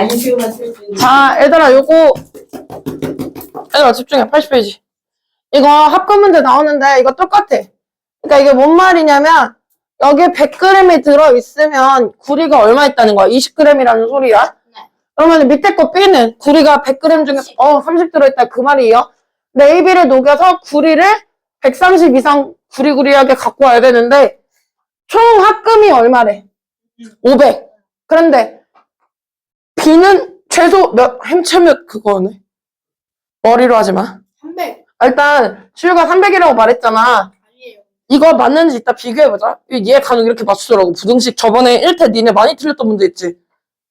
아니 지금만 쓸수 자, 얘들아, 요거. 얘들아, 집중해. 80페이지. 이거 합금 문제 나오는데, 이거 똑같아. 그러니까 이게 뭔 말이냐면, 여기에 100g이 들어있으면, 구리가 얼마 있다는 거야? 20g이라는 소리야. 네. 그러면 밑에 거 B는, 구리가 100g 중에, 어, 30 들어있다. 그 말이에요. 근데 AB를 녹여서 구리를 130 이상 구리구리하게 갖고 와야 되는데, 총 합금이 얼마래? 500. 그런데, B는 최소 몇, 행체 몇 그거네. 머리로 하지 마. 300 아, 일단, 시우가 300이라고 말했잖아. 아니에요. 이거 맞는지 이따 비교해보자. 얘 간혹 이렇게 맞추더라고. 부등식 저번에 1태 니네 많이 틀렸던 문제 있지?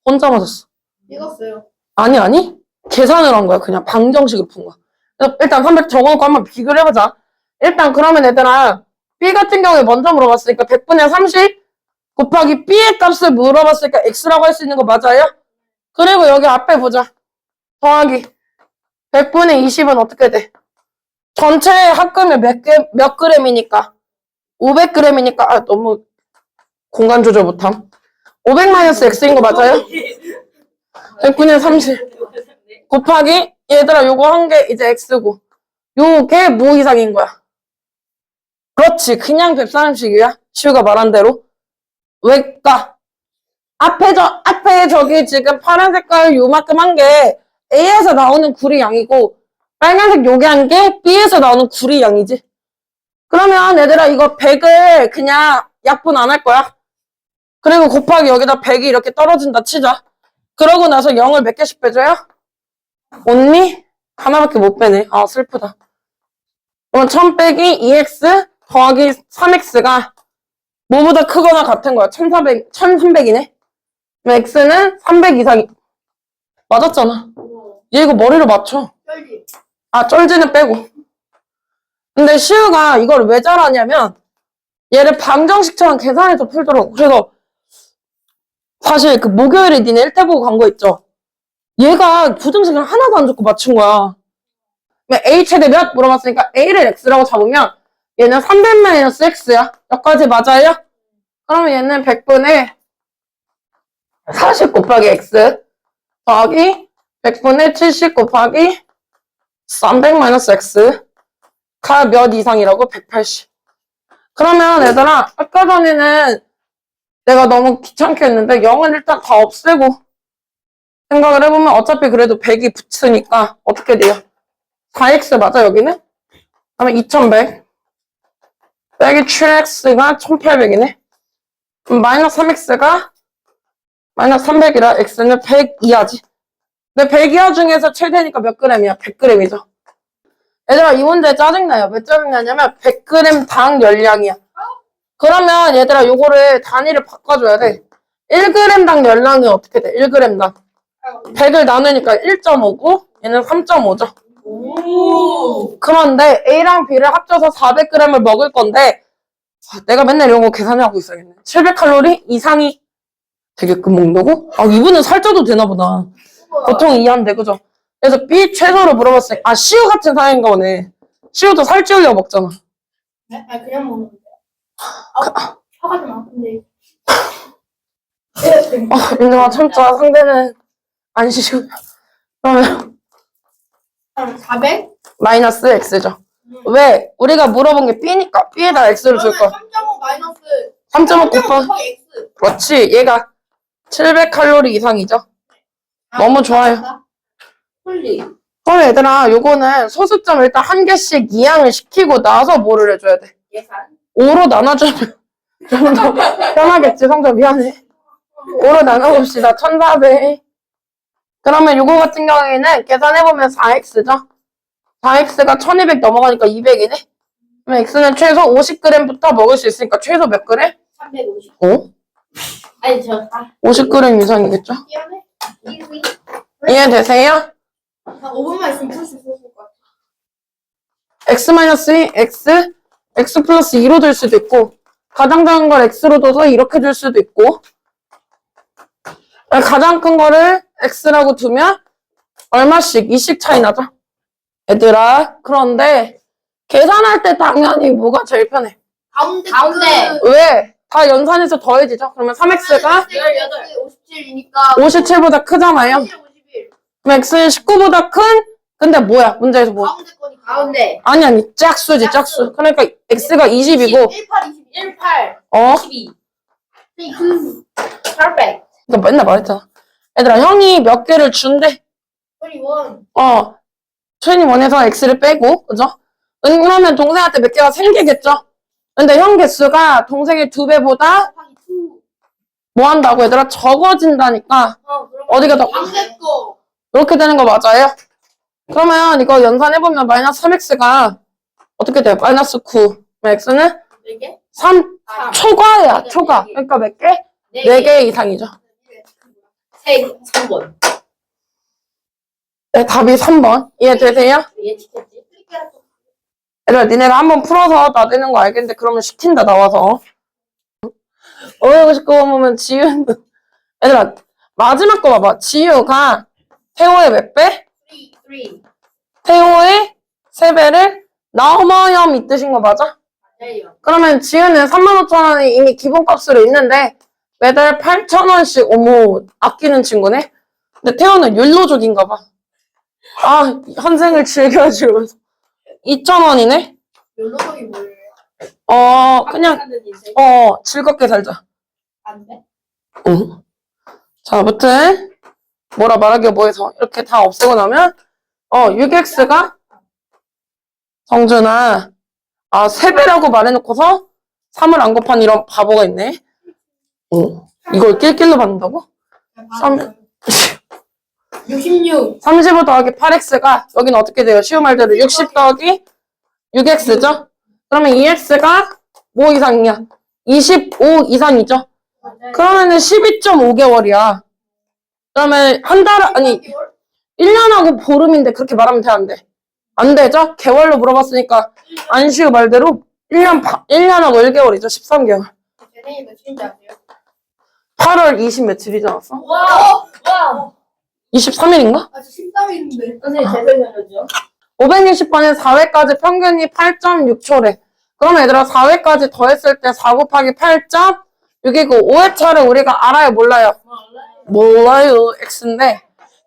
혼자 맞았어. 읽었어요. 아니, 아니. 계산을 한 거야. 그냥 방정식으로 푼 거야. 일단 300 적어놓고 한번 비교를 해보자. 일단 그러면 얘들아, B 같은 경우에 먼저 물어봤으니까 100분의 30 곱하기 B의 값을 물어봤으니까 X라고 할 수 있는 거 맞아요? 그리고 여기 앞에 보자. 더하기 100분의 20은 어떻게 돼? 전체 합금이 몇, 개, 몇 그램이니까? 500g이니까 아 너무 공간 조절 못함. 500 마이너스 X인 거 맞아요? 100분의 30 곱하기 얘들아 요거 한 개 이제 X고. 요게 뭐 이상인 거야. 그렇지. 그냥 130이야. 시우가 말한 대로. 왜까 앞에 저 앞에 저기 지금 파란 색깔 요만큼 한 게 A에서 나오는 구리 양이고 빨간색 요게 한 게 B에서 나오는 구리 양이지 그러면 얘들아 이거 100을 그냥 약분 안 할 거야 그리고 곱하기 여기다 100이 이렇게 떨어진다 치자 그러고 나서 0을 몇 개씩 빼줘요? 언니? 하나밖에 못 빼네. 아, 슬프다. 그럼 1000 빼기 2x 더하기 3x가 뭐보다 크거나 같은 거야. 1400, 1300이네? X는 300 이상이. 맞았잖아. 얘 이거 머리로 맞춰. 쩔지. 아, 쩔지는 빼고. 근데 시우가 이걸 왜 잘하냐면, 얘를 방정식처럼 계산해서 풀더라고. 그래서, 사실 그 목요일에 니네 1태 보고 간 거 있죠? 얘가 부등식을 하나도 안 줬고 맞춘 거야. A 최대 몇? 물어봤으니까 A를 X라고 잡으면 얘는 300-X야. 여기까지 맞아요? 그러면 얘는 100분의 40 곱하기 X 더하기 100분의 70 곱하기 300-X 가 몇 이상이라고? 180. 그러면 얘들아 아까 전에는 내가 너무 귀찮게 했는데 0은 일단 다 없애고 생각을 해보면 어차피 그래도 100이 붙으니까 어떻게 돼요? 4x 맞아 여기는? 그러면 2100 빼기 7x가 1800이네 마이너스 3x가 마이너스 300이라 x는 100 이하지 근데 100 이하 중에서 최대니까 몇 g이야? 100g이죠 얘들아 이 문제 짜증나요 왜 짜증나냐면 100g 당 열량이야 그러면 얘들아 요거를 단위를 바꿔줘야 돼 1g당 열량이 어떻게 돼? 1g당 100을 나누니까 1.5고 얘는 3.5죠. 오. 그런데 A랑 B를 합쳐서 400g을 먹을 건데 아, 내가 맨날 이런 거 계산하고 있어야겠네. 700칼로리 이상이 되게끔 먹는다고? 아 이분은 살쪄도 되나 보다. 보통 이해한대 그죠? 그래서 B 최소로 물어봤으니 아 시우 같은 사람인가 보네. 시우도 살찌우려고 먹잖아. 네? 아 그냥 먹는데. 아, 화가 좀 아픈데. 아 민정아 참자 상대는 안 쉬우. 그러면 400? 마이너스 X죠. 왜? 우리가 물어본 게 B니까 B에다 X를 줄 거야. 3.5 마이너스 3.5 곱하 곱하기 X. 그렇지. 얘가 700칼로리 이상이죠. 너무 좋아요. 홀리. 그럼 얘들아, 요거는 소수점 일단 한 개씩 이항을 시키고 나서 뭐를 해줘야 돼? 예산. 5로 나눠주면 좀 더 편하겠지. 성적 미안해. 5로 나눠봅시다. 1400. 그러면 요거 같은 경우에는 계산해보면 4x죠? 4x가 1200 넘어가니까 200이네? 그럼 x는 최소 50g부터 먹을 수 있으니까 최소 몇 g? 350. 어? 아니 저 아, 50g 이상이겠죠? 미안해. 이해되세요? 한 5분만 있으면 풀수 있을 것 같아. x 마이너스 2, x, x 플러스 2로 될 수도 있고, 가장 작은 걸 x로 둬서 이렇게 줄 수도 있고, 가장 큰 거를 x라고 두면 얼마씩, 2씩 차이 나죠? 얘들아, 그런데 계산할 때 당연히 뭐가 제일 편해? 가운데 가운데 왜? 다 연산해서 더해지죠. 그러면 3x가 57이니까 57보다 크잖아요. 51. 그럼 x는 19보다 큰? 근데 뭐야? 문제에서 뭐? 가운데 거니까. 가운데. 아니 아니 짝수지 짝수. 그러니까 x가 20이고 18, 21. 18. 어? 12. 그, perfect. 이거 맨날 말했잖아. 얘들아 형이 몇 개를 준대. 21. 어. 21에서 x를 빼고 그죠? 응, 그러면 동생한테 몇 개가 생기겠죠? 근데 형 개수가 동생의 두 배보다 곱하기 2. 뭐 한다고 얘들아? 적어진다니까 어, 그럼 어디가 더 거. 이렇게 되는 거 맞아요? 그러면 이거 연산해보면 마이너스 3x가 어떻게 돼요? 마이너스 9. 그럼 x는 4개? 3 3. 초과야 초과. 그러니까 몇 개? 4개 이상이죠. 3, 3번. 네, 답이 3번. 이해되세요? 예측했지? 얘들아, 니네가 한번 풀어서 나대는 거 알겠는데, 그러면 시킨다, 나와서. 어이구, 싶고 보면 지우도. 얘들아, 마지막 거 봐봐. 지우가 태호의 몇 배? 3, 3. 태호의 세 배를 넘어요, 이 뜻인 거 맞아? 맞아요. 그러면 지우는 35,000원이 이미 기본값으로 있는데, 매달 8,000원씩, 어머, 아끼는 친구네? 근데 태호는 율로족인가 봐. 아, 현생을 즐겨주면서. 2,000원이네? 연로적이 뭐예요? 어, 그냥, 인생? 어, 즐겁게 살자. 안 돼? 응. 자, 아무튼, 뭐라 말하기가 뭐해서, 이렇게 다 없애고 나면, 어, 6x가, 성준아, 아, 3배라고 말해놓고서, 3을 안 곱한 이런 바보가 있네. 어, 이걸 낄낄로 받는다고? 삼- 66. 35 더하기 8x가, 여기는 어떻게 돼요? 쉬운 말대로 60 더하기 6x죠? 그러면 2x가 뭐 이상이냐? 25 이상이죠? 그러면은 12.5개월이야. 그러면 한 달, 아니, 1년하고 보름인데 그렇게 말하면 돼, 안 돼? 안 되죠? 개월로 물어봤으니까, 안쉬우 말대로 1년, 바, 1년하고 1개월이죠, 13개월. 제 생일 며칠인지 아세요? 8월 20 며칠이지 않았어? 와! 와! 23일인가? 아, 저 13일인데. 선생님, 제 생일은요? 560번에 4회까지 평균이 8.6초래. 그러면 얘들아, 4회까지 더했을 때 4 곱하기 8.6이고, 5회차를 우리가 알아요, 몰라요? 몰라요, x인데,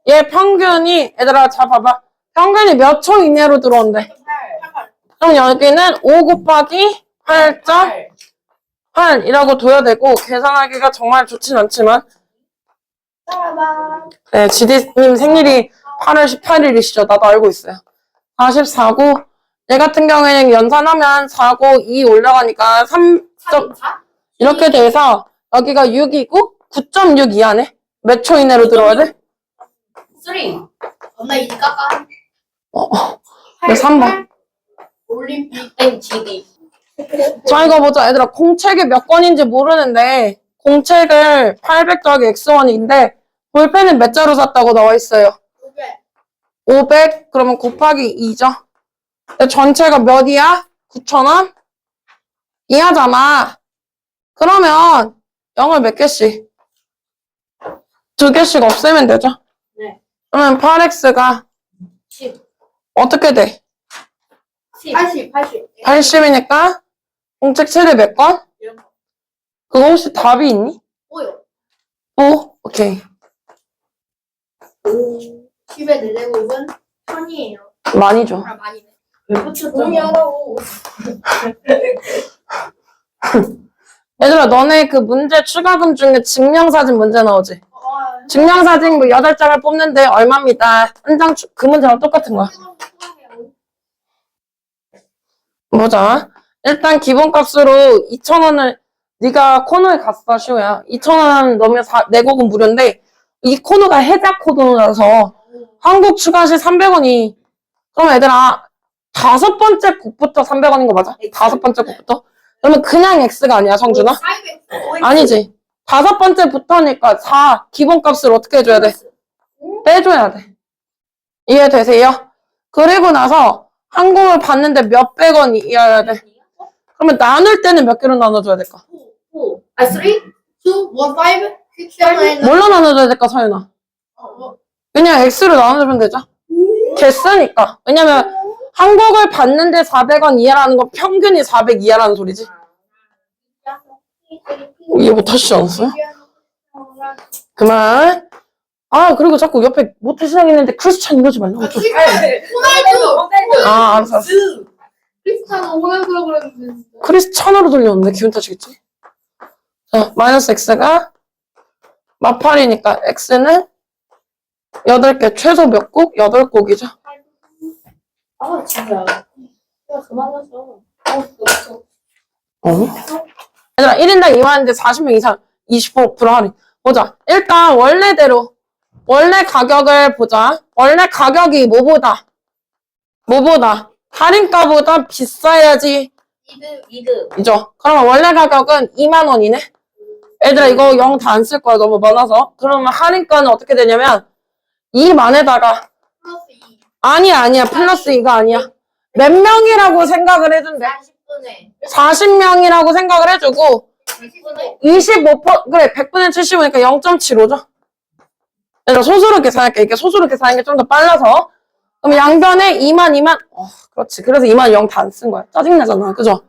얘 평균이, 얘들아, 자, 봐봐. 평균이 몇 초 이내로 들어온대. 8. 그럼 여기는 5 곱하기 8.8이라고 둬야 되고, 계산하기가 정말 좋진 않지만. 네, 지디님 생일이 8월 18일이시죠? 나도 알고 있어요. 44고, 얘 같은 경우에는 연산하면 4고 2 올라가니까 3. 3, 4? 이렇게 돼서, 여기가 6이고, 9.6 이하네? 몇 초 이내로 들어와야 돼? 3. 엄마 이제 깎아. 어, 어. 네, 3번. 올림픽 땡 GD. 자, 이거 보자. 얘들아, 공책이 몇 권인지 모르는데, 공책을 800 더하기 x1인데, 볼펜은 몇 자로 샀다고 나와 있어요? 500. 500? 그러면 곱하기 2죠. 근데 전체가 몇이야? 9,000원? 이하잖아. 그러면 0을 몇 개씩? 두 개씩 없애면 되죠? 네. 그러면 8x가 10. 어떻게 돼? 10. 80, 80. 80이니까 공책 최대 몇 권? 그거 혹시 답이 있니? 5요. 5? 오케이. 10의 4제곱은 1000이에요. 많이 줘. 아, 많이 네. 왜 붙였잖아. 하라고. 얘들아, 너네 그 문제 추가금 중에 증명사진 문제 나오지? 어, 증명사진 뭐 8장을 뽑는데 얼마입니다. 한 장, 주- 그 문제랑 똑같은 거야. 보자. 일단 기본값으로 2,000원을, 네가 코너에 갔어, 시호야. 2,000원 넣으면 사, 내곡은 무료인데, 이 코너가 해자 코너라서 한국 추가 시 300원이, 그럼 얘들아, 다섯 번째 곡부터 300원인 거 맞아? 다섯 번째 곡부터? 그러면 그냥 X가 아니야, 성준아? 아니지. 다섯 번째부터니까 4 기본값을 어떻게 해줘야 돼? 빼줘야 돼. 이해되세요? 그리고 나서 항공을 받는데 몇백 원이어야 돼. 그러면 나눌 때는 몇 개로 나눠줘야 될까? 4. 아, 3? 2? 1, 5? 6, 7, 8, 뭘로 나눠줘야 될까, 서윤아? 어, 그냥 X로 나눠주면 되죠? 개쓰니까. 왜냐면 한국을 받는데 400원 이하라는 건 평균이 400 이하라는 소리지. 이해 못하시지 않았어요? 그만. 아, 그리고 자꾸 옆에 모태 신앙 있는데 크리스찬 이러지 말라고 좀. 호날두! 아, 알았어. 알았어. 크리스타노 호날두라고 그랬는데 진짜. 크리스찬으로 들렸는데 기분 탓이겠지? 자, 마이너스 x가 마팔이니까 x는 8개, 최소 몇 곡? 8곡이죠. 아 진짜 야 그만 마셔 어 없어 어? 얘들아, 1인당 2만인데 40명 이상 25% 할인. 보자. 일단 원래대로 원래 가격을 보자. 원래 가격이 뭐보다? 뭐보다? 할인가보다 비싸야지 이드 이드 이죠? 그러면 원래 가격은 2만 원이네? 얘들아 이거 영 다 안 쓸 거야. 너무 많아서. 그러면 할인가는 어떻게 되냐면 2만에다가. 플러스 2 아니야 아니야. 플러스 2가 아니야. 몇 명이라고 생각을 해준대 40분에 40명이라고 생각을 해주고 40분에 25% 그래 100분의 75니까 0.75죠. 얘들아 소수로 계산할게. 이게 소수로 계산하는 게 좀 더 빨라서. 그럼 양변에 2만 2만. 어, 그렇지. 그래서 2만 0 다 안 쓴 거야. 짜증나잖아. 그죠?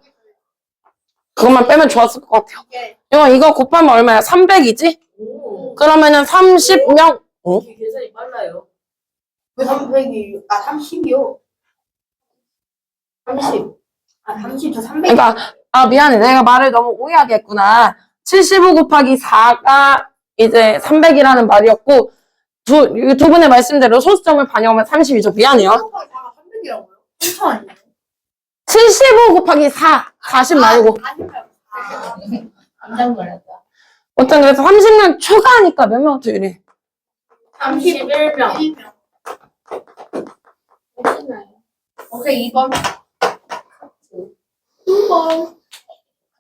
그것만 빼면 좋았을 것 같아요 이게 이거 이거 곱하면 얼마야? 300이지? 오, 그러면은 30명 어? 계산이 빨라요. 왜 300이 아 30이요 30 아, 30, 저 300. 그러니까 아 미안해 내가 말을 너무 오해하게 했구나 75 곱하기 4가 이제 300이라는 말이었고 두, 이두 분의 말씀대로 소수점을 반영하면 30이죠 미안해요 300이라고요? 3천 아니에요? 75 곱하기 4 40 말고 아, 깜짝 놀랐다. 어떤 그래서 30명 초과하니까 몇 명한테 이래 31명. 1명. 혹시나요? 오케이, 2번. 2번.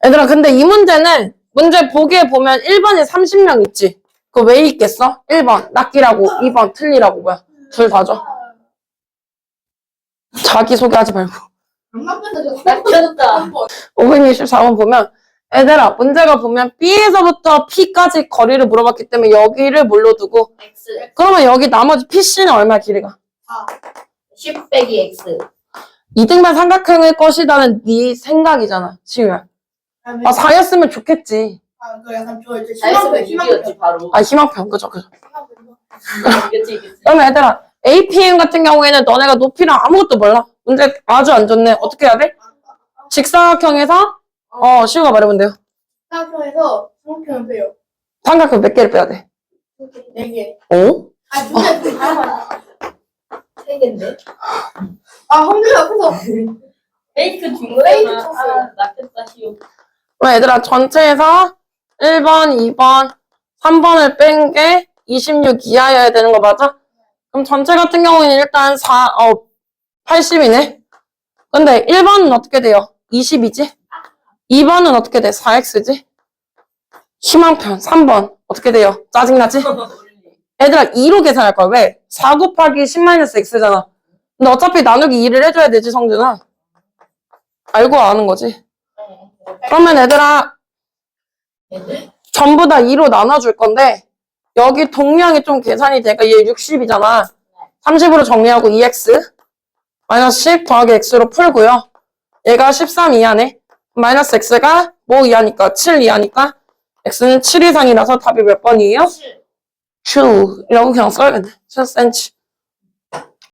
얘들아 근데 이 문제는 문제 보기에 보면 1번에 30명 있지 그거 왜 있겠어? 1번 낚이라고 2번 틀리라고 뭐야 둘 다죠 자기소개하지 말고 장난감도 낚였다. 524번 보면 얘들아 문제가 보면 B에서부터 P까지 거리를 물어봤기 때문에 여기를 뭘로 두고 X. 그러면 여기 나머지 PC는 얼마 길이가? 10 빼기 X. 이등변 삼각형일 것이라는 네 생각이잖아 지우야 아 4였으면 좋겠지 아, 그 약간 저 이제 자연스럽게 희망- 6이었지, 바로. 아 그죠 그죠 이겼지, 이겼지. 그러면 얘들아 APM 같은 경우에는 너네가 높이랑 아무것도 몰라 문제 아주 안 좋네 어떻게 해야 돼? 직사각형에서 어 시우가 말해보면 돼요 사각형에서 삼각형을 빼요. 삼각형 몇 개를 빼야 돼? 4개. 어? 아, 진짜 그 다양하네. 세 개인데? 아, 홍대 앞에서. 페이크 준 페이크 거야. 쳤어요. 아, 낚였다, 시오. 그럼 얘들아 전체에서 1번, 2번, 3번을 뺀 게 26 이하여야 되는 거 맞아? 그럼 전체 같은 경우에는 일단 4, 어, 80이네? 근데 1번은 어떻게 돼요? 20이지? 2번은 어떻게 돼? 4x지? 희망편 3번 어떻게 돼요? 짜증나지? 얘들아 2로 계산할 거야 왜? 4 곱하기 10-x잖아 근데 어차피 나누기 2를 해줘야 되지 성준아 알고 아는 거지 그러면 얘들아 전부 다 2로 나눠줄 건데 여기 동량이 좀 계산이 되니까 얘 60이잖아 30으로 정리하고 2x 마이너스 10 더하기 x로 풀고요 얘가 13 이하네 마이너스 x가 뭐 이하니까 7 이하니까 x는 7 이상이라서 답이 몇 번이에요? 2 이라고 그냥 써야겠네. 7cm